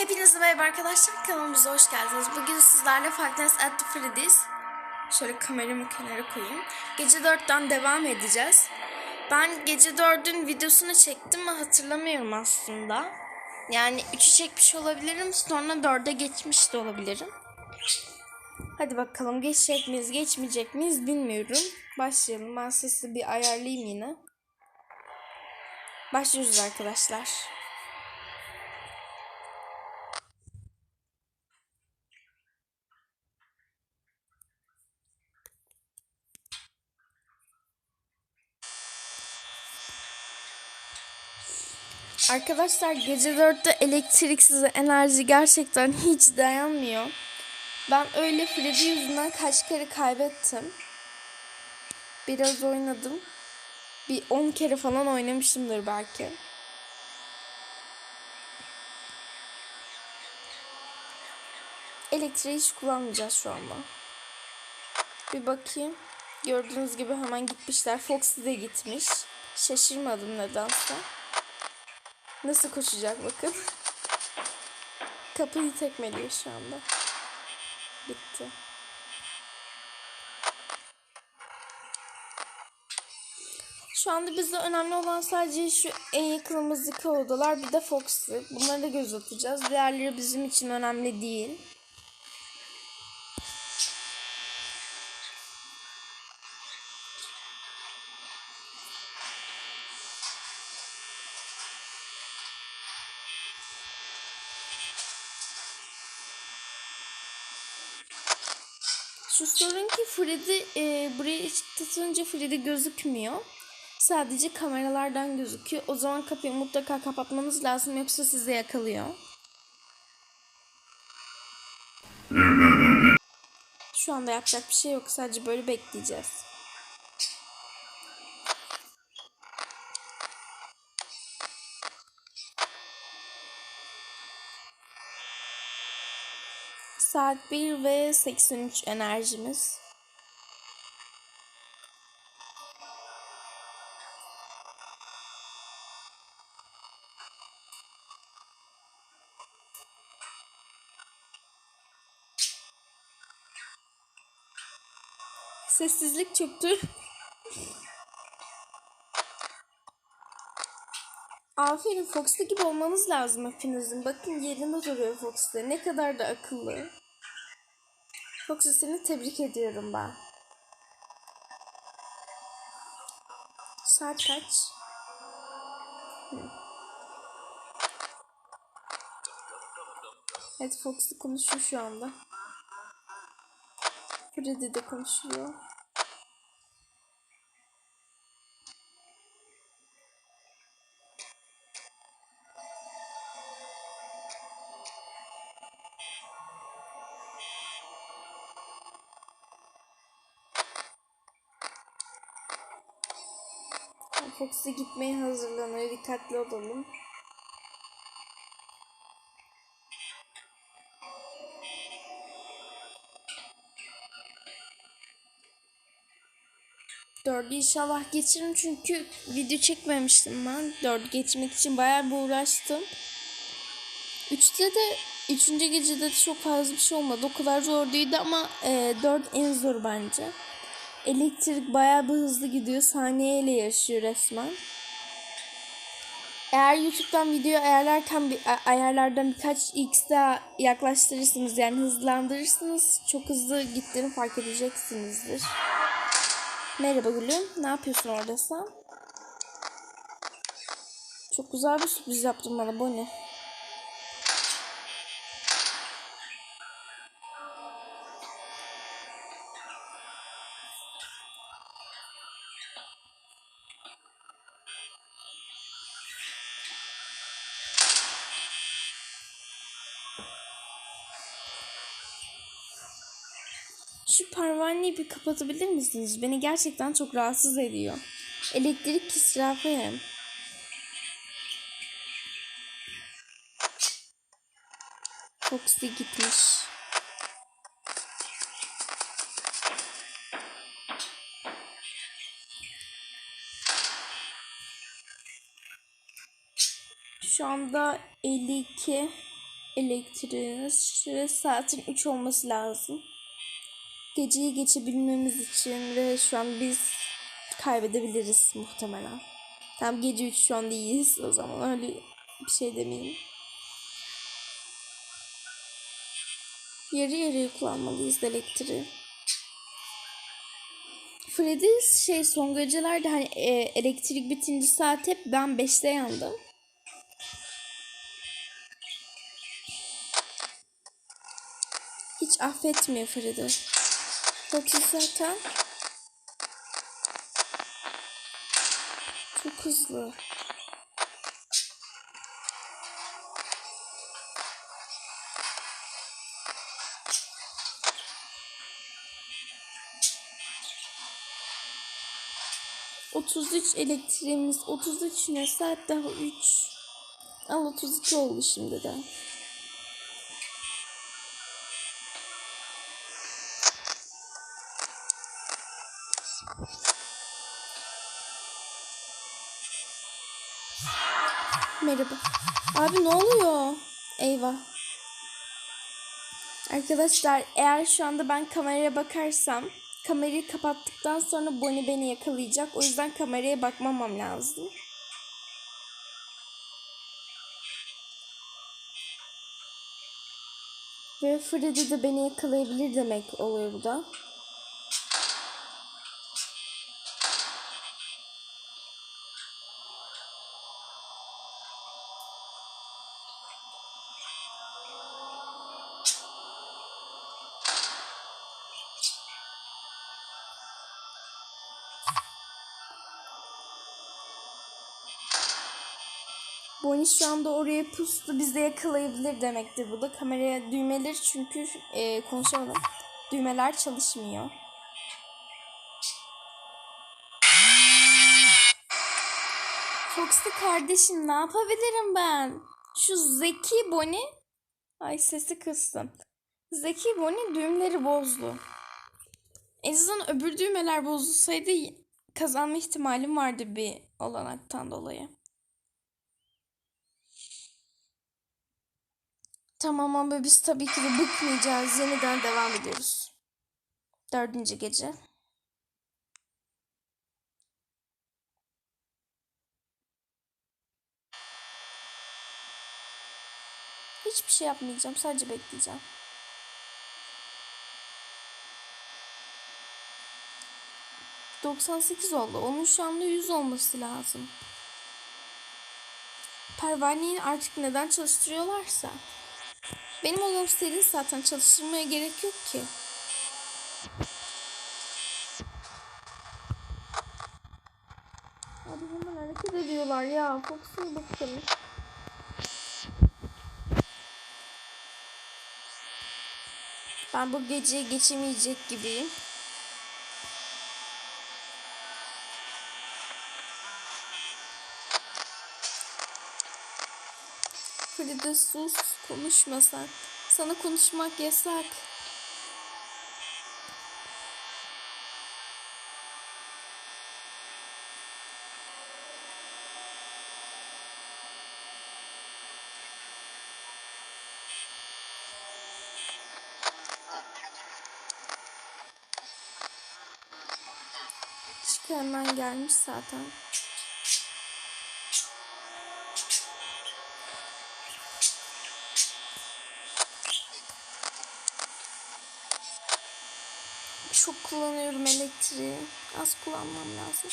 Hepinize merhaba arkadaşlar kanalımıza hoş geldiniz. Bugün sizlerle Five Nights at the Freddy's Şöyle kameramı kenara koyayım. Gece 4'ten devam edeceğiz. Ben gece 4'ün videosunu çektim ama hatırlamıyorum aslında. Yani 3'ü çekmiş olabilirim sonra 4'e geçmiş de olabilirim. Hadi bakalım geçecek miyiz geçmeyecek miyiz bilmiyorum. Başlayalım ben sesi bir ayarlayayım yine. Başlıyoruz arkadaşlar. Arkadaşlar gece 4'te elektriksiz enerji gerçekten hiç dayanmıyor. Ben öyle Freddy yüzünden kaç kere kaybettim. Biraz oynadım. Bir 10 kere falan oynamışımdır belki. Elektriği hiç kullanmayacağız şu anda. Bir bakayım. Gördüğünüz gibi hemen gitmişler. Foxy de gitmiş. Şaşırmadım nedense. Nasıl koşacak bakın. Kapıyı tekmeliyor şu anda. Bitti. Şu anda bizde önemli olan sadece şu en yakınımızdaki odalar bir de Foxy. Bunları da göz atacağız. Diğerleri bizim için önemli değil. Şu sorun ki Freddy e, buraya tutunca Freddy gözükmüyor. Sadece kameralardan gözüküyor. O zaman kapıyı mutlaka kapatmanız lazım yoksa sizi yakalıyor. Şu anda yapacak bir şey yok. Sadece böyle bekleyeceğiz. Saat 1 ve 83 enerjimiz. Sessizlik çöktü. Aferin Fox'ta gibi olmanız lazım hepinizin. Bakın yerinde duruyor Fox'ta. Ne kadar da akıllı. Fox'ta seni tebrik ediyorum ben. Saat kaç? Evet Fox'ta konuşuyor şu anda. Freddy de konuşuyor. Foxy gitmeye hazırlanıyor. Dikkatli olalım. Dördü inşallah geçiririm çünkü video çekmemiştim ben. Dördü geçmek için bayağı bir uğraştım. Üçte de üçüncü gecede de çok fazla bir şey olmadı. O kadar zor değildi ama e, dört en zor bence. Elektrik bayağı bir hızlı gidiyor. Saniyeyle yaşıyor resmen. Eğer YouTube'dan video ayarlarken bir, ayarlardan birkaç x daha yaklaştırırsınız yani hızlandırırsınız çok hızlı gittiğini fark edeceksinizdir. Merhaba gülüm. Ne yapıyorsun orada sen? Çok güzel bir sürpriz yaptın bana Bonnie. Şu pervaneyi bir kapatabilir misiniz? Beni gerçekten çok rahatsız ediyor. Elektrik israfı hem. Foxy gitmiş. Şu anda 52 elektriği saatin 3 olması lazım. Geceyi geçebilmemiz için ve şu an biz kaybedebiliriz muhtemelen. Tam gece 3 şu an değiliz o zaman öyle bir şey demeyeyim. Yarı yarıya kullanmalıyız elektriği. Freddy şey son gecelerde hani e, elektrik bitince saat hep ben 5'te yandım. Hiç affetmiyor Freddy. Foxy zaten çok hızlı. Otuz üç elektriğimiz, otuz üç ne saat daha üç. Al otuz iki oldu şimdi de. Merhaba. Abi ne oluyor? Eyvah. Arkadaşlar eğer şu anda ben kameraya bakarsam kamerayı kapattıktan sonra Bonnie beni yakalayacak. O yüzden kameraya bakmamam lazım. Ve Freddy de beni yakalayabilir demek oluyor bu da. Bonnie şu anda oraya pustu. Bizi de yakalayabilir demektir bu da. Kameraya düğmeler çünkü e, konuşamadım. Düğmeler çalışmıyor. Foxy kardeşim ne yapabilirim ben? Şu Zeki Bonnie... Ay sesi kıstım. Zeki Bonnie düğümleri bozdu. En azından öbür düğmeler bozulsaydı kazanma ihtimalim vardı bir olanaktan dolayı. Tamam ama biz tabii ki de bıkmayacağız. Yeniden devam ediyoruz. Dördüncü gece. Hiçbir şey yapmayacağım. Sadece bekleyeceğim. ...98 oldu. Onun şu anda 100 olması lazım. Pervaneyi artık neden çalıştırıyorlarsa... Benim odam steril zaten çalıştırmaya gerek yok ki. Abi hemen hareket ediyorlar ya. Fox'una bakalım. Ben bu geceyi geçemeyecek gibiyim. Frida sus konuşma sen. Sana konuşmak yasak. Çıkı hemen gelmiş zaten. Çok kullanıyorum elektriği. Az kullanmam lazım.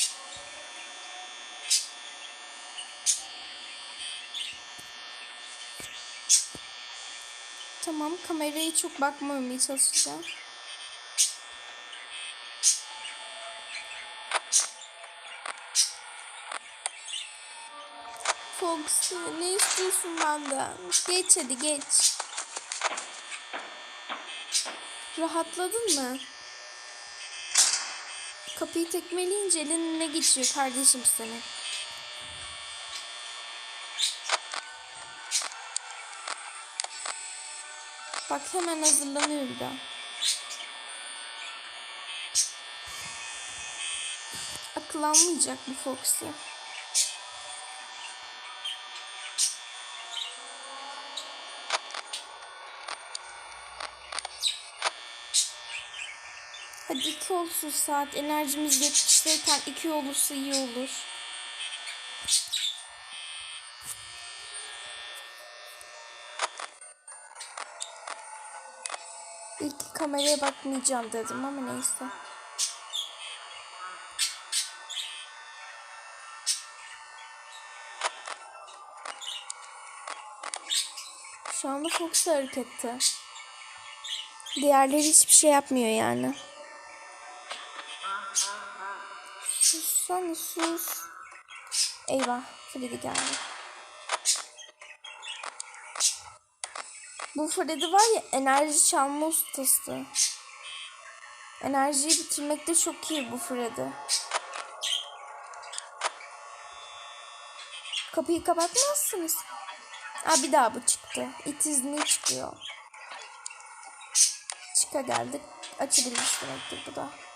Tamam kamerayı çok bakmamaya çalışacağım. Fox ne istiyorsun benden? Geç hadi geç. Rahatladın mı? Kapıyı tekmeleyince eline geçiyor kardeşim seni. Bak hemen hazırlanıyor bir daha. Akıllanmayacak bu Foxy. Hadi iki olsun saat. Enerjimiz 70'teyken iki olursa iyi olur. İlk kameraya bakmayacağım dedim ama neyse. Şu anda Fox harekette. Diğerleri hiçbir şey yapmıyor yani. Sen sus. Eyvah Freddy geldi. Bu Freddy var ya enerji çalma ustası. Enerjiyi bitirmekte çok iyi bu Freddy. Kapıyı kapatmazsınız. Aa bir daha bu çıktı. İt izni çıkıyor. Çıka geldik. Açabiliriz demektir bu da.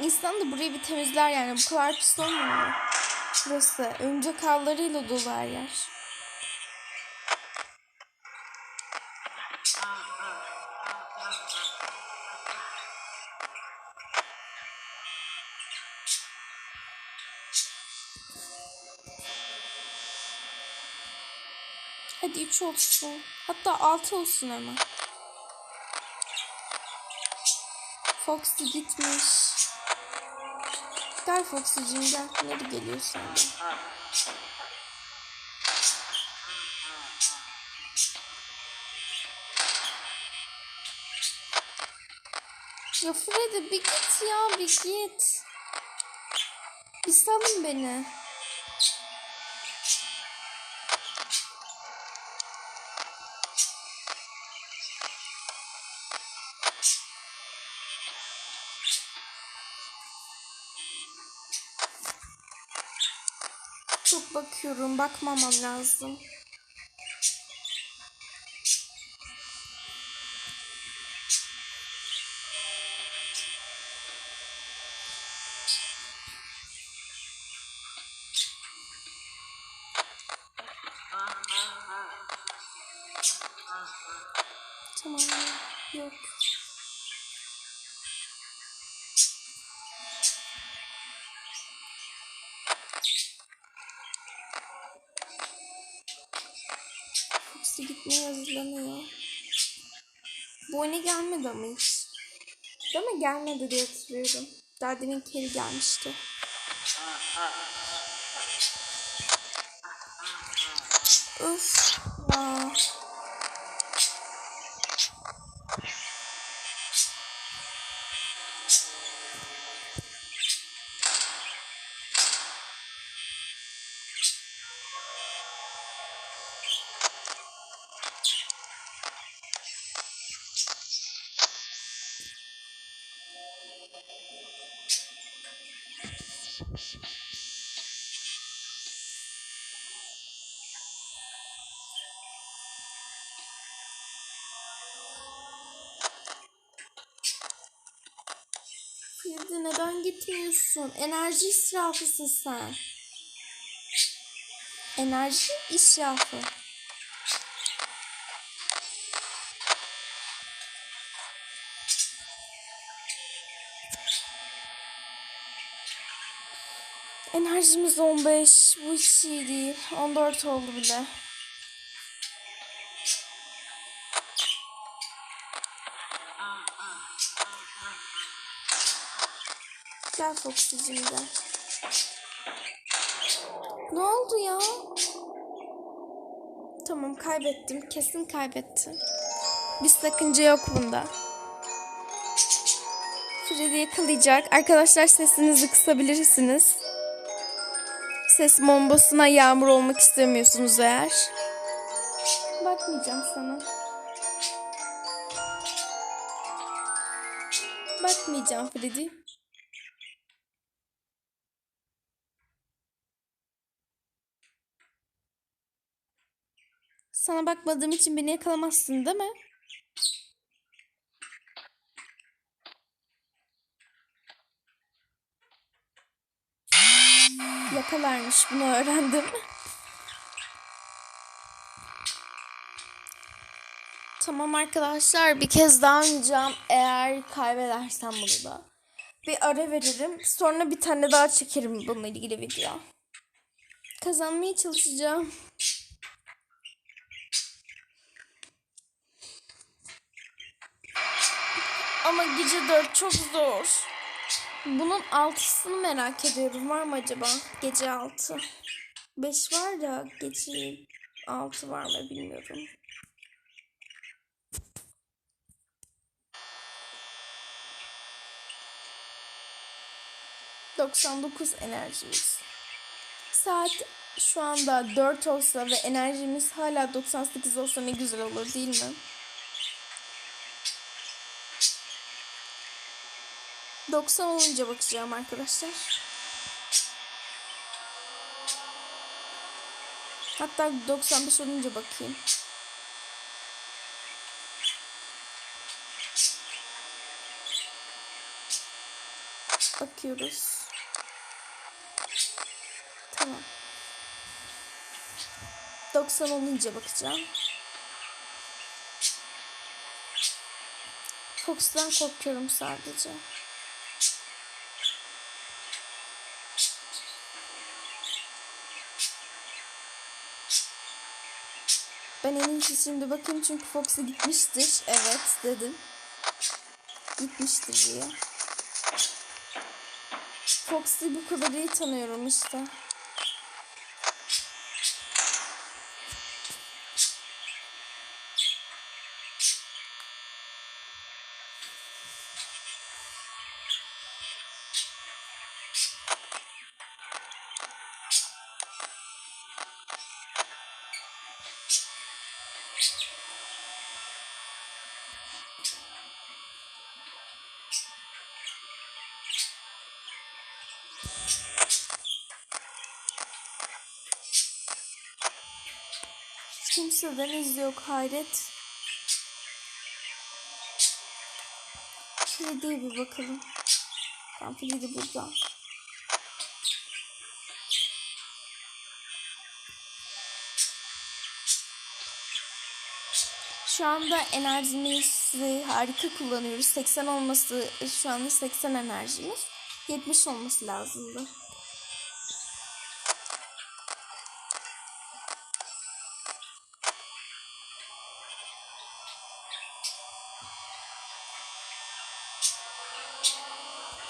İnsan da burayı bir temizler yani. Bu kadar pis olmuyor mu? Burası örümcek ağlarıyla dolu her yer. Hadi 3 olsun. Hatta 6 olsun hemen. Foxy gitmiş. Gel Foxy'cim gel. Nereye geliyorsun de. Ya Freddy bir git ya bir git. Salın beni. Bakıyorum. Bakmamam lazım. Tamam. Yok. Foxy gitmeye hazırlanıyor. Bu oyuna gelmedi ama hiç. Mi? Gelmedi diye hatırlıyorum. Daha demin Kelly gelmişti. Öf. Ya. Feride neden gitmiyorsun? Enerji israfısın sen. Enerji israfı. Enerjimiz 15. Bu hiç iyi değil. 14 oldu bile. Gel Foxy'cim gel. Ne oldu ya? Tamam kaybettim. Kesin kaybettim. Bir sakınca yok bunda. Freddy yakalayacak. Arkadaşlar sesinizi kısabilirsiniz. Ses bombasına yağmur olmak istemiyorsunuz eğer. Bakmayacağım sana. Bakmayacağım Freddy. Sana bakmadığım için beni yakalamazsın değil mi? Markalarmış bunu öğrendim. Tamam arkadaşlar bir kez daha oynayacağım. Eğer kaybedersem bunu da. Bir ara veririm. Sonra bir tane daha çekerim bununla ilgili video. Kazanmaya çalışacağım. Ama gece 4 çok zor. Bunun altısını merak ediyorum. Var mı acaba? Gece 6. 5 var da gece 6 var mı bilmiyorum. ...99 enerjimiz. Saat şu anda 4 olsa ve enerjimiz hala 98 olsa ne güzel olur değil mi? 90 olunca bakacağım arkadaşlar. Hatta 95 olunca bakayım. Bakıyoruz. Tamam. 90 olunca bakacağım. Fox'tan korkuyorum sadece. Ben en iyisi şimdi bakayım çünkü Fox'a gitmiştir. Evet dedim. Gitmiştir diye. Fox'u bu kadar iyi tanıyorum işte. Kimseden iz yok hayret. Freddy'ye bir bakalım. Tam Freddy burada. Şu anda enerjimizi harika kullanıyoruz. 80 olması şu anda 80 enerjimiz. 70 olması lazımdı.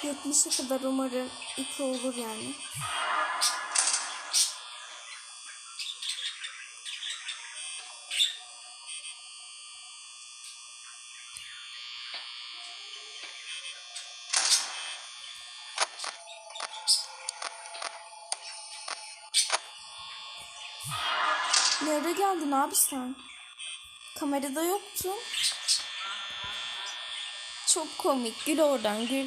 Yetmişe kadar umarım iki olur yani. Nerede geldin abi sen? Kamerada yoktun. Çok komik. Gül oradan gül.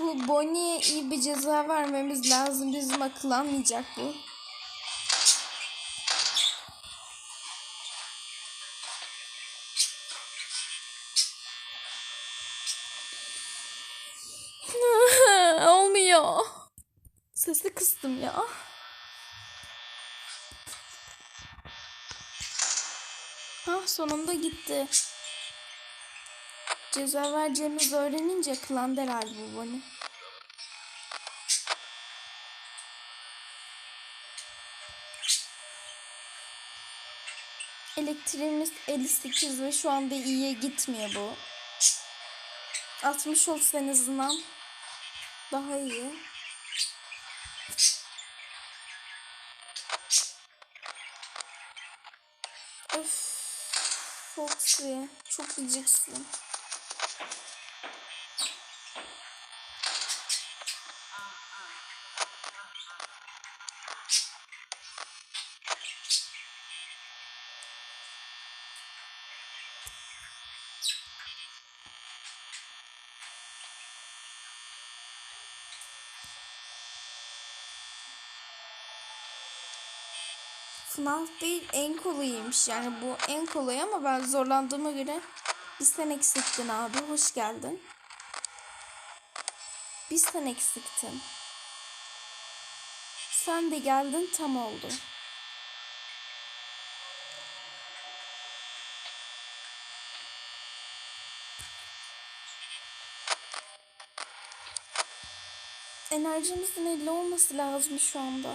Bu Bonnie'ye iyi bir ceza vermemiz lazım. Bizim akıllanmayacak bu. Olmuyor. Sesi kıstım ya. Ah sonunda gitti. Ceza vereceğimizi öğrenince klan herhalde bu Bonnie. Elektriğimiz 58 ve şu anda iyiye gitmiyor bu. 60 olsa en azından daha iyi. Öf. Foxy. Çok gıcıksın. FNAF değil en kolayıymış. Yani bu en kolay ama ben zorlandığıma göre bir sen eksiktin abi. Hoş geldin. Bir sen eksiktin. Sen de geldin tam oldu. Enerjimizin 50 olması lazım şu anda.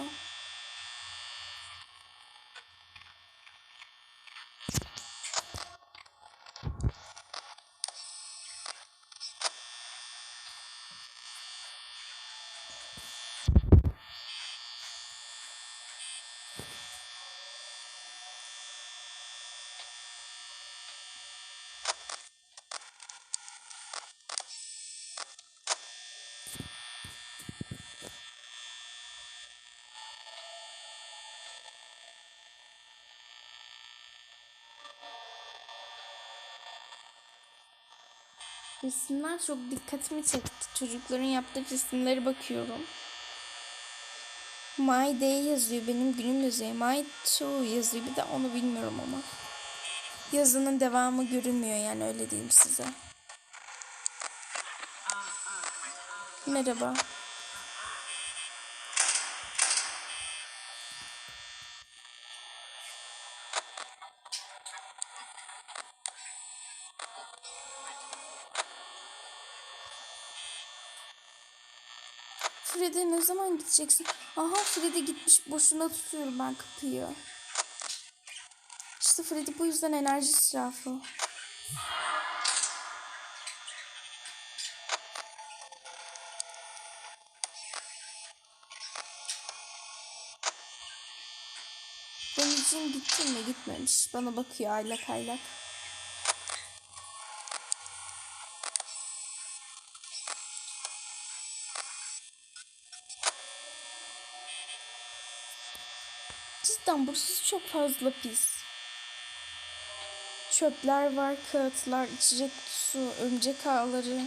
Resimler çok dikkatimi çekti. Çocukların yaptığı resimlere bakıyorum. My day yazıyor. Benim günüm yazıyor. My to yazıyor. Bir de onu bilmiyorum ama. Yazının devamı görünmüyor yani öyle diyeyim size. Merhaba. Freddy ne zaman gideceksin? Aha Freddy gitmiş. Boşuna tutuyorum ben kapıyı. İşte Freddy bu yüzden enerji israfı. Denizciğim gitti mi? Gitmemiş. Bana bakıyor aylak aylak. Burası çok fazla pis. Çöpler var, kağıtlar, içecek kutusu, örümcek ağları.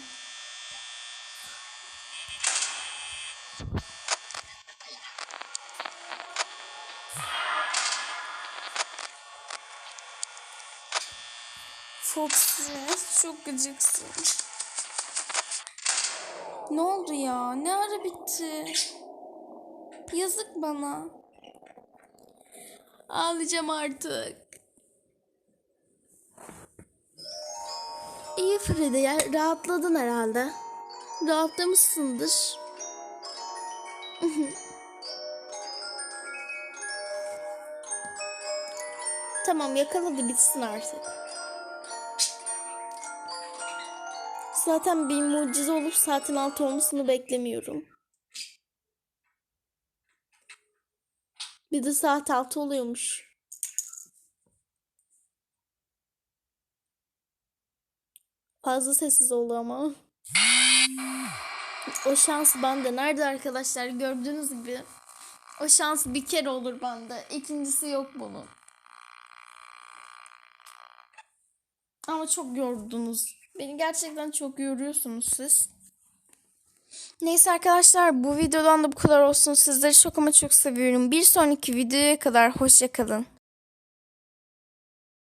Foxy, çok gıcıksın. Ne oldu ya? Ne ara bitti? Yazık bana. Ağlayacağım artık. İyi Fride ya rahatladın herhalde. Rahatlamışsındır. tamam yakaladı bitsin artık. Zaten bir mucize olup saatin altı olmasını beklemiyorum. Bir saat altı oluyormuş. Fazla sessiz oldu ama. O şans bende. Nerede arkadaşlar? Gördüğünüz gibi. O şans bir kere olur bende. İkincisi yok bunun. Ama çok yordunuz. Beni gerçekten çok yoruyorsunuz siz. Neyse arkadaşlar bu videodan da bu kadar olsun. Sizleri çok ama çok seviyorum. Bir sonraki videoya kadar hoşçakalın.